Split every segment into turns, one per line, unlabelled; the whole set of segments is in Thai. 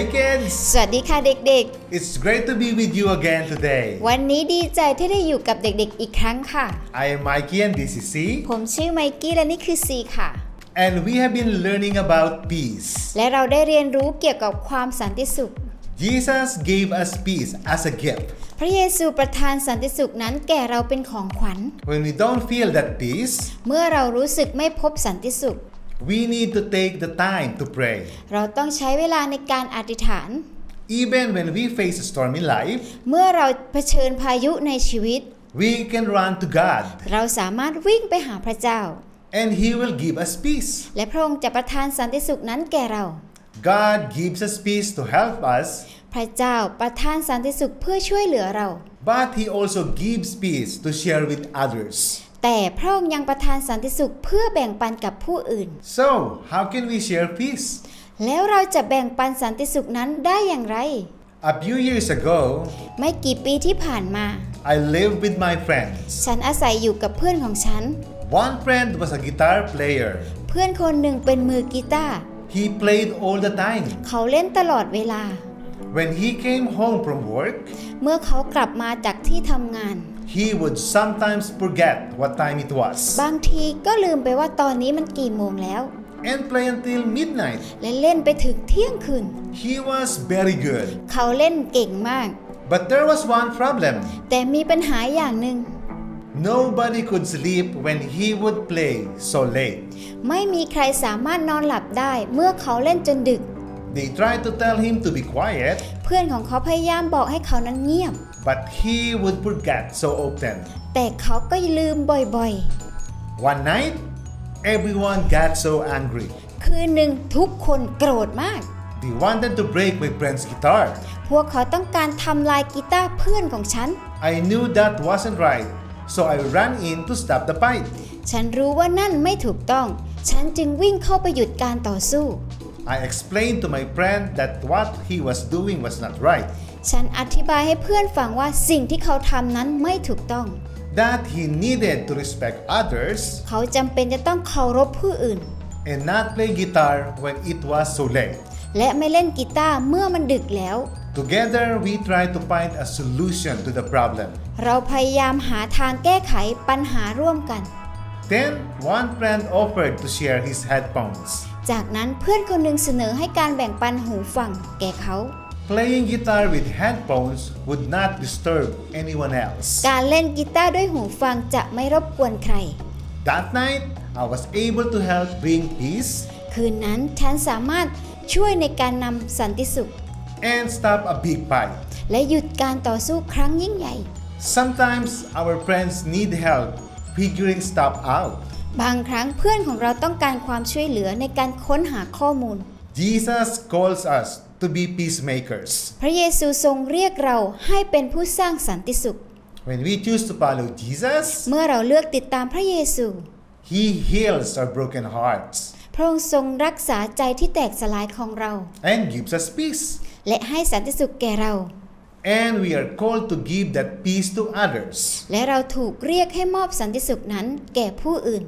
Hey kids!
สวัสดีค่ะเด็ก
It's great to be with you again today.
ๆ วันนี้ดีใจที่ได้อยู่กับเด็กๆ อีกครั้งค่ะ
I am Mikey and this is C.
ผมชื่อไมกี้และนี่คือซีค่ะ
And we have been learning about peace.
และเราได้เรียนรู้เกี่ยวกับความสันติสุข
Jesus gave us peace as a gift.
พระเยซูประทานสันติสุขนั้นแก่เราเป็นของขวัญ
When we don't feel that peace,
เมื่อเรารู้สึกไม่พบสันติสุข
we need to take the time to pray.
เราต้องใช้เวลาในการอธิษฐาน
Even when we face a storm in life,
เมื่อเราเผชิญพายุในชีวิต
we can run to God
เราสามารถวิ่งไปหาพระเจ้า
and He will give us peace.
และพระองค์จะประทานสันติสุขนั้นแก่เรา
God gives us peace to help us,
พระเจ้าประทานสันติสุขเพื่อช่วยเหลือเรา
but He also gives peace to share with others.
แต่พระองค์ยังประทานสันติสุขเพื่อแบ่งปันกับผู้อื่น
So, how can we share peace?
แล้วเราจะแบ่งปันสันติสุขนั้นได้อย่างไร
A few years ago,
ไม่กี่ปีที่ผ่านมา
I lived with my friends.
ฉันอาศัยอยู่กับเพื่อนของฉัน
One friend was a guitar player.
เพื่อนคนหนึ่งเป็นมือกีตาร์
He played all the time.
เขาเล่นตลอดเวลา
When he came home from work,
เมื่อเขากลับมาจากที่ทำงาน
he would sometimes forget what time it was
บางทีก็ลืมไปว่าตอนนี้มันกี่โมงแล้ว
and play until midnight.
และเล่นไปถึงเที่ยงคืน
He was very good.
เขาเล่นเก่งมาก
But there was one problem.
แต่มีปัญหาอย่างหนึ่ง
Nobody could sleep when he would play so late.
ไม่มีใครสามารถนอนหลับได้เมื่อเขาเล่นจนดึก
They tried to tell him to be quiet,
เพื่อนของเขาพยายามบอกให้เขานั้นเงียบ
but he would forget so often.
แต่เขาก็ลืมบ่อย
One night, everyone got so angry.
ๆ คืนหนึ่งทุกคนโกรธมาก
They wanted to break my friend's guitar.
พวกเขาต้องการทำลายกีตาร์เพื่อนของฉัน
I knew that wasn't right, so I ran in to stop the fight.
ฉันรู้ว่านั่นไม่ถูกต้อง ฉันจึงวิ่งเข้าไปหยุดการต่อสู้
I explained to my friend that what he was doing was not right,
ฉันอธิบายให้เพื่อนฟังว่าสิ่งที่เขาทำนั้นไม่ถูกต้อง
that he needed to respect others
เขาจำเป็นจะต้องเคารพผู้อื่น
and not play guitar when it was so late.
และไม่เล่นกีตาร์เมื่อมันดึกแล้ว
Together, we tried to find a solution to the problem.
เราพยายามหาทางแก้ไขปัญหาร่วมกัน
Then, one friend offered to share his headphones.
จากนั้นเพื่อนคนหนึ่งเสนอให้การแบ่งปันหูฟังแก่เขา
Playing guitar with headphones would not disturb anyone else.
การเล่นกีตาร์ด้วยหูฟังจะไม่รบกวนใคร
That night, I was able to help bring peace
คืนนั้นฉันสามารถช่วยในการนำสันติสุข
and stop a big fight.
และหยุดการต่อสู้ครั้งยิ่งใหญ่
Sometimes our friends need help figuring stuff out.
บางครั้งเพื่อนของเราต้องการความช่วยเหลือในการค้นหาข้อมูล
Jesus calls us to be peacemakers.
พระเยซูทรงเรียกเราให้เป็นผู้สร้างสันติสุข
When we choose to follow Jesus,
เมื่อเราเลือกติดตามพระเยซู
He heals our broken hearts
พระองค์ทรงรักษาใจที่แตกสลายของเรา
and gives us peace.
และให้สันติสุขแก่เรา
And we are called to give that peace to others.
และเราถูกเรียกให้มอบสันติสุขนั้นแก่ผู้อื่น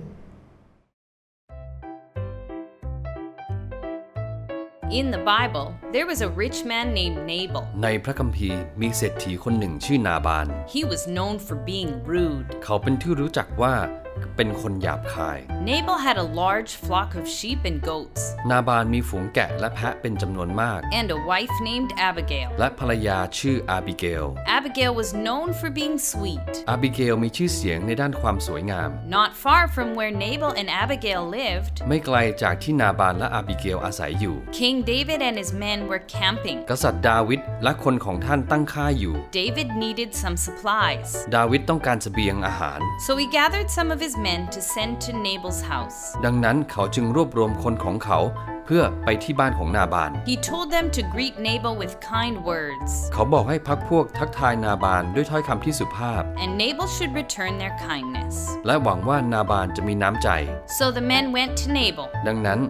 In the Bible, there was a rich man named Nabal.
ในพระคัมภีร์มีเศรษฐีคนหนึ่งชื่อนาบาน
He was known for being rude.
เขาเป็นที่รู้จักว่า เป็นคนหยาบคาย
Nabal had a large flock of sheep and goats,
นาบานมีฝูงแกะและแพะเป็นจำนวนมาก
and a wife named Abigail.
และภรรยาชื่ออาบิเกล
Abigail was known for being sweet.
อาบิเกลมีชื่อเสียงในด้านความสวยงาม
Not far from where Nabal and Abigail lived,
ไม่ไกลจากที่นาบานและอาบิเกลอาศัยอยู่
King David and his men were camping.
กษัตริย์ดาวิดและคนของท่านตั้งค่ายอยู่
David needed some supplies.
ดาวิดต้องการเสบียงอาหาร
So he gathered some of his men to send to Nabal's house.
ดังนั้นเขาจึงรวบรวมคนของเขาเพื่อไปที่บ้านของนาบาน
He told them to greet Nabal with kind words,
เขาบอกให้พักพวกทักทายนาบานด้วยถ้อยคำที่สุภาพ
and Nabal should return their kindness.
และหวังว่านาบานจะมีน้ำใจ
So the men went to Nabal.
ดังนั้น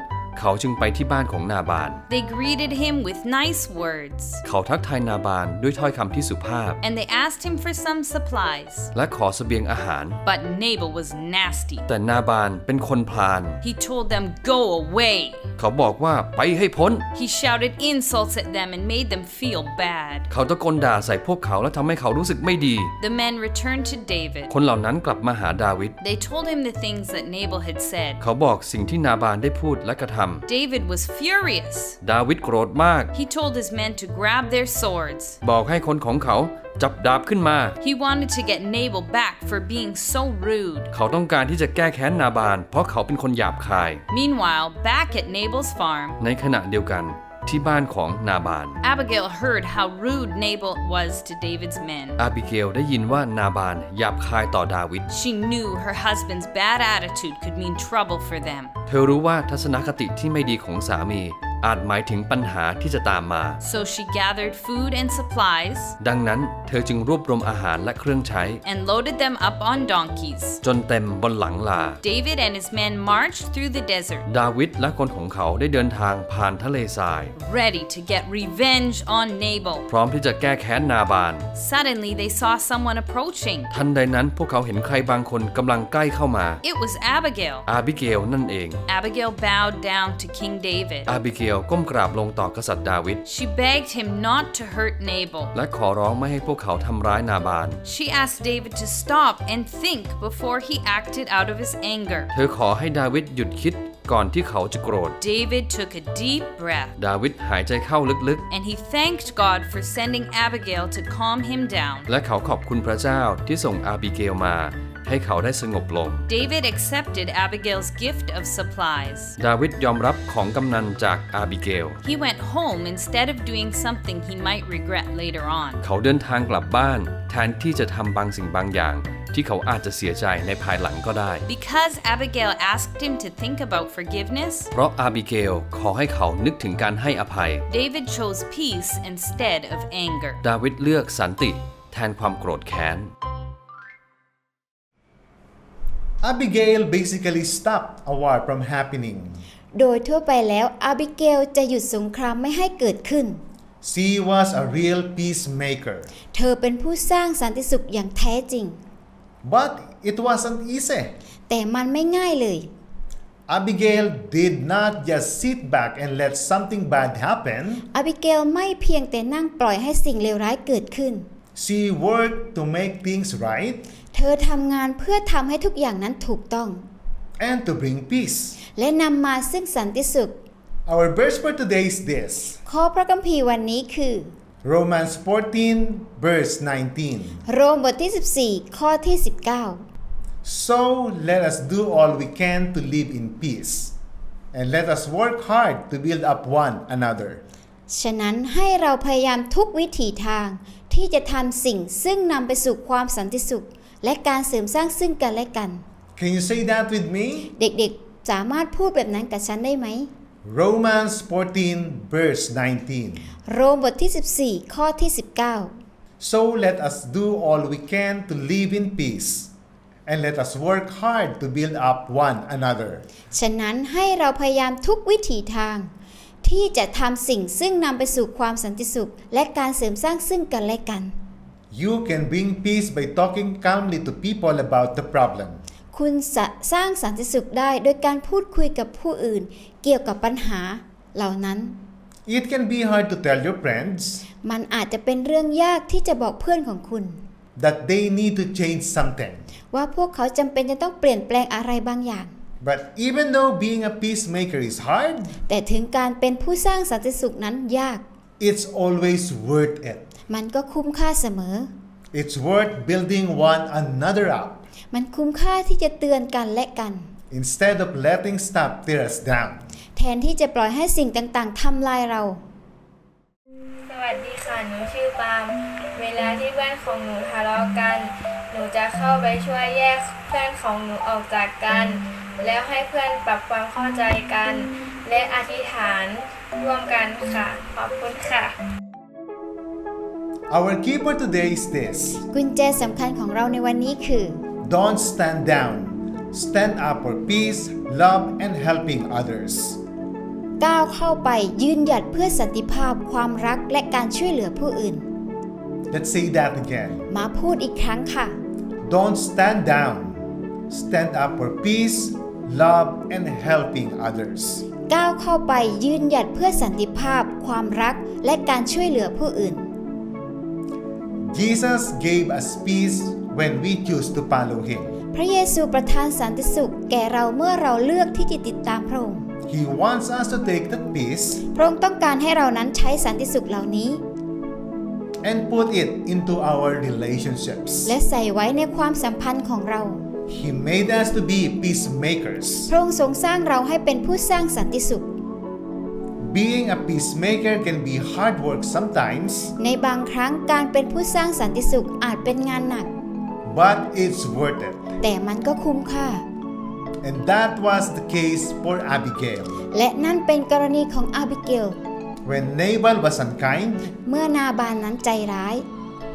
เขาจึงไปที่บ้านของนาบาน
They greeted him with nice words,
เขาทักทายนาบานด้วยถ้อยคำที่สุภาพ
and they asked him for some supplies.
และขอเสบียงอาหาร
But Nabal was nasty.
แต่นาบานเป็นคนพลาน
He told them, Go away.
เขาบอกว่าไปให้พ้น
He shouted insults at them and made them feel bad.
เขาตะโกนด่าใส่พวกเขาและทำให้เขารู้สึกไม่ดี
The men returned to David.
คนเหล่านั้นกลับมาหาดาวิด
They told him the things that Nabal had said.
เขาบอกสิ่งที่นาบานได้พูดและกระท ำ
David was furious.
ดาวิดโกรธมาก
He told his men to grab their swords.
บอกให้คนของเขาจับดาบขึ้นมา
He wanted to get Nabal back for being so rude.
เขาต้องการที่จะแก้แค้นนาบาน เพราะเขาเป็นคนหยาบคาย
Meanwhile, back at Nabal's farm,
ในขณะเดียวกัน ที่บ้านของนาบาน
Abigail heard how rude Nabal was to David's men.
อาบิเกลได้ยินว่านาบานหยาบคายต่อดาวิด
She knew her husband's bad attitude could mean trouble for them.
เธอรู้ว่าทัศนคติที่ไม่ดีของสามี อาจหมายถึงปัญหาที่จะตามมา
So she gathered food and supplies
ดังนั้นเธอจึงรวบรวมอาหารและเครื่องใช้
and loaded them up on donkeys.
จนเต็มบนหลังลา
David and his men marched through the desert,
ดาวิดและคนของเขาได้เดินทางผ่านทะเลทราย
ready to get revenge on Nabal.
พร้อมที่จะแก้แค้นนาบาน
Suddenly, they saw someone approaching.
ทันใดนั้นพวกเขาเห็นใครบางคนกำลังใกล้เข้ามา
It was Abigail.
อาบิเกลนั่นเอง
Abigail bowed down to King David.
อาบิเกลก้มกราบลงต่อกษัตริย์ดาวิด
She begged him not to hurt Nabal.
และขอร้องไม่ให้พวกเขาทำร้ายนาบาน
She asked David to stop and think before he acted out of his anger.
เธอขอให้ดาวิดหยุดคิดก่อนที่เขาจะโกรธ
David took a deep breath
ดาวิดหายใจเข้าลึก
and he thanked God for sending Abigail to calm him down.
ๆและเขาขอบคุณพระเจ้าที่ส่งอาบิเกลมา ให้เขาได้สงบลง
David accepted Abigail's gift of supplies.
ดาวิดยอมรับของกำนันจากอาบิเกล
He went home instead of doing something he might regret later on.
เขาเดินทางกลับบ้าน แทนที่จะทำบางสิ่งบางอย่าง ที่เขาอาจจะเสียใจในภายหลังก็ได้
Because Abigail asked him to think about forgiveness,
เพราะอาบิเกลขอให้เขานึกถึงการให้อภัย
David chose peace instead of anger.
ดาวิดเลือกสันติ แทนความโกรธแค้น
Abigail basically stopped a war from happening.
โดยทั่วไปแล้วอาบิเกลจะหยุดสงครามไม่ให้เกิดขึ้น
She was a real peacemaker.
เธอเป็นผู้สร้างสันติสุขอย่างแท้จริง
But it wasn't easy.
แต่มันไม่ง่ายเลย
Abigail did not just sit back and let something bad happen.
อาบิเกลไม่เพียงแต่นั่งปล่อยให้สิ่งเลวร้ายเกิดขึ้น
She worked to make things right
เธอทำงานเพื่อทำให้ทุกอย่างนั้นถูกต้อง
and to bring peace.
และนำมาซึ่งสันติสุข
Our verse for today is this
ข้อพระคัมภีร์วันนี้คือ
Romans 14, verse 19.
โรมบทที่ 14 ข้อที่
So let us do all we can to live in peace, and let us work hard to build up one another.
19ฉะนั้นให้เราพยายามทุกวิถีทาง ที่จะทำสิ่งซึ่งนำไปสู่ความสันติสุข และการเสริมสร้างซึ่งกันและกัน
Can you say that with me?
เด็กๆ สามารถพูดแบบนั้นกับฉันได้ไหม
Romans 14, verse 19.
โรมบทที่ 14 ข้อที่
So let us do all we can to live in peace, and let us work hard to build up one another.
19ฉะนั้นให้เราพยายามทุกวิถีทาง ที่จะทำสิ่งซึ่งนำไปสู่ความสันติสุข และการเสริมสร้างซึ่งกันและกัน
You can bring peace by talking calmly to people about the problem.
คุณจะสร้างสันติสุขได้โดยการพูดคุยกับผู้อื่น เกี่ยวกับปัญหาเหล่านั้น
It can be hard to tell your friends
มันอาจจะเป็นเรื่องยากที่จะบอกเพื่อนของคุณ
that they need to change something.
ว่าพวกเขาจำเป็นจะต้องเปลี่ยนแปลงอะไรบางอย่าง
But even though being a peacemaker is hard,
แต่ถึงการเป็นผู้สร้างสันติสุขนั้นยาก
it's always worth it.
มันก็คุ้มค่าเสมอ
It's worth building one another up
มันคุ้มค่าที่จะเตือนกันและกัน
instead of letting stuff tear us down.
แทนที่จะปล่อยให้สิ่งต่างๆทำลายเรา
สวัสดีค่ะ หนูชื่อปาล์มเวลาที่เพื่อนของหนูทะเลาะกัน หนูจะเข้าไปช่วยแยกเพื่อนของหนูออกจากกัน แล้วให้เพื่อนปรับความเข้าใจกัน และอธิษฐานร่วมกันค่ะ ขอบคุณค่ะ
Our key for today is this
กุญแจสำคัญของเราในวันนี้คือ
don't stand down, stand up for peace, love, and helping others.
ก้าวเข้าไปยืนหยัดเพื่อสันติภาพความรักและการช่วยเหลือผู้อื่น
Let's say that again.
มาพูดอีกครั้งค่ะ
Don't stand down. Stand up for peace, love, and helping others.
ก้าวเข้าไปยืนหยัดเพื่อสันติภาพ ความรัก และการช่วยเหลือผู้อื่น
Jesus gave us peace when we choose to follow Him.
พระเยซูประทานสันติสุขแก่เราเมื่อเราเลือกที่จะติดตามพระองค์
He wants us to take that peace
พระองค์ต้องการให้เรานั้นใช้สันติสุขเหล่านี้
and put it into our relationships.
และใส่ไว้ในความสัมพันธ์ของเรา
He made us to be peacemakers.
พระองค์ทรงสร้างเราให้เป็นผู้สร้างสันติสุข
Being a peacemaker can be hard work sometimes,
ในบางครั้งการเป็นผู้สร้างสันติสุขอาจเป็นงานหนัก
but it's worth it.
แต่มันก็คุ้มค่า
And that was the case for Abigail.
และนั่นเป็นกรณีของอาบิเกล
When Nabal was unkind,
เมื่อนาบานนั้นใจร้าย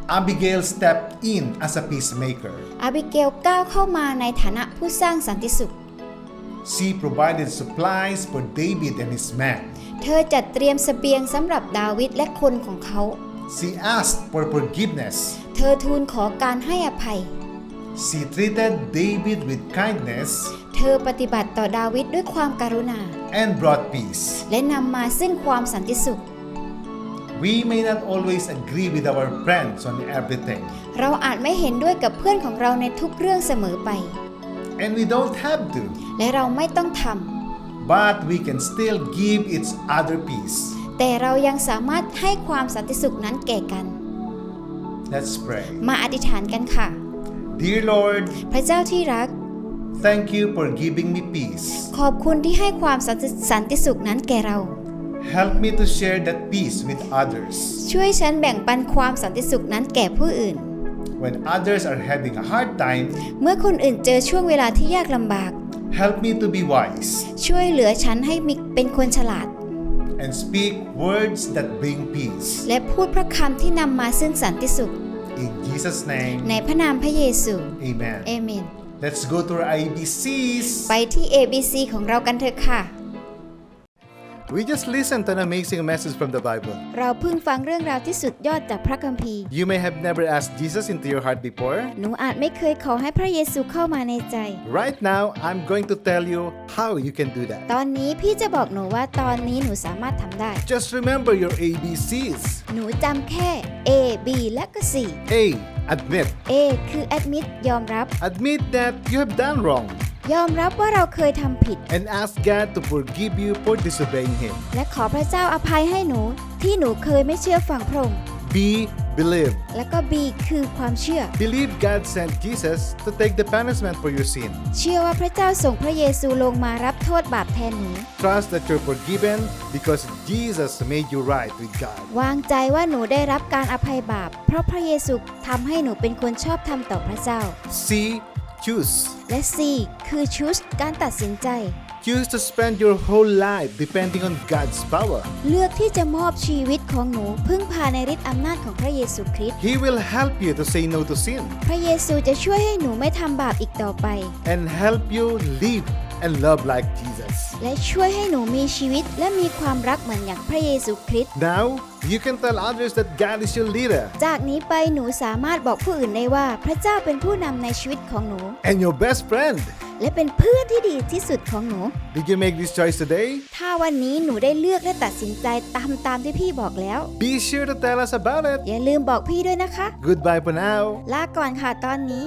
Abigail stepped in as a peacemaker.
อาบิเกลก้าวเข้ามาในฐานะผู้สร้างสันติสุข
She provided supplies for David and his men.
เธอจัดเตรียมเสบียงสำหรับดาวิดและคนของเขา
She asked for forgiveness.
เธอทูลขอการให้อภัย
She treated David with kindness
เธอปฏิบัติต่อดาวิดด้วยความการุณา
and brought peace.
และนำมาซึ่งความสันติสุข
We may not always agree with our friends on everything,
เราอาจไม่เห็นด้วยกับเพื่อนของเราในทุกเรื่องเสมอไป
and we don't have to,
และเราไม่ต้องท
but we can still give each other peace. ำ
แต่เรายังสามารถให้ความสันติสุขนั้นแก่กัน
Let's pray.
มาอธิษฐานกันค่ะ
Dear Lord,
พระเจ้าที่รัก
thank you for giving me peace.
ขอบคุณที่ให้ความสันติสันติสุขนั้นแก่เรา
Help me to share that peace with others.
ช่วยฉันแบ่งปันความสันติสุขนั้นแก่ผู้อื่น
When others are having a hard time,
เมื่อคนอื่นเจอช่วงเวลาที่ยากลำบาก
help me to be wise
ช่วยเหลือฉันให้มีเป็นคนฉลาด
and speak words that bring peace.
และพูดพระคำที่นำมาซึ่งสันติสุข
In Jesus' name,
ในพระนามพระเยซู
amen.
เอเมน
Let's go to our IBCs.
ไปที่ ABC ของเรากันเถอะค่ะ
We just listened to an amazing message from the Bible.
เราเพิ่งฟังเรื่องราวที่สุดยอดจากพระคัมภีร์
You may have never asked Jesus into your heart before.
หนูอาจไม่เคยขอให้พระเยซูเข้ามาในใจ
Right now, I'm going to tell you how you can do that.
ตอนนี้พี่จะบอกหนูว่าตอนนี้หนูสามารถทำได้
Just remember your ABCs.
หนูจำแค่ A B และก็ C
A. Admit.
A คือ admit ยอมรับ
Admit that you have done wrong
ยอมรับว่าเราเคยทำผิด
and ask God to forgive you for disobeying Him.
และขอพระเจ้าอภัยให้หนู ที่หนูเคยไม่เชื่อฟังพระองค์
B. Believe.
และก็ B คือความเชื่อ
Believe God sent Jesus to take the punishment for your sin.
เชื่อว่าพระเจ้าส่งพระเยซูลงมารับโทษบาปแทนหนู
Trust that you're forgiven because Jesus made you right with God.
วางใจว่าหนูได้รับการอภัยบาป เพราะพระเยซูทำให้หนูเป็นคนชอบธรรมต่อพระเจ้า
C. Choose.
และ C คือ choose การตัดสินใจ
Choose to spend your whole life depending on God's power.
เลือกที่จะมอบชีวิตของหนูพึ่งพาในฤทธิ์อำนาจของพระเยซูคริสต์
He will help you to say no to sin
พระเยซูจะช่วยให้หนูไม่ทำบาปอีกต่อไป
and help you live and love like Jesus.
และช่วยให้หนูมีชีวิตและมีความรักเหมือนอย่างพระเยซูคริสต์
Now, you can tell others that God is your leader
จากนี้ไปหนูสามารถบอกผู้อื่นได้ว่าพระเจ้าเป็นผู้นำในชีวิตของหนู
and your best friend.
และเป็นเพื่อนที่ดีที่สุดของหนู
Did you make this choice today?
ถ้าวันนี้หนูได้เลือกและตัดสินใจตามตามที่พี่บอกแล้ว
Be sure to tell us about it.
อย่าลืมบอกพี่ด้วยนะคะ
Goodbye for now.
ลาก่อนค่ะตอนนี้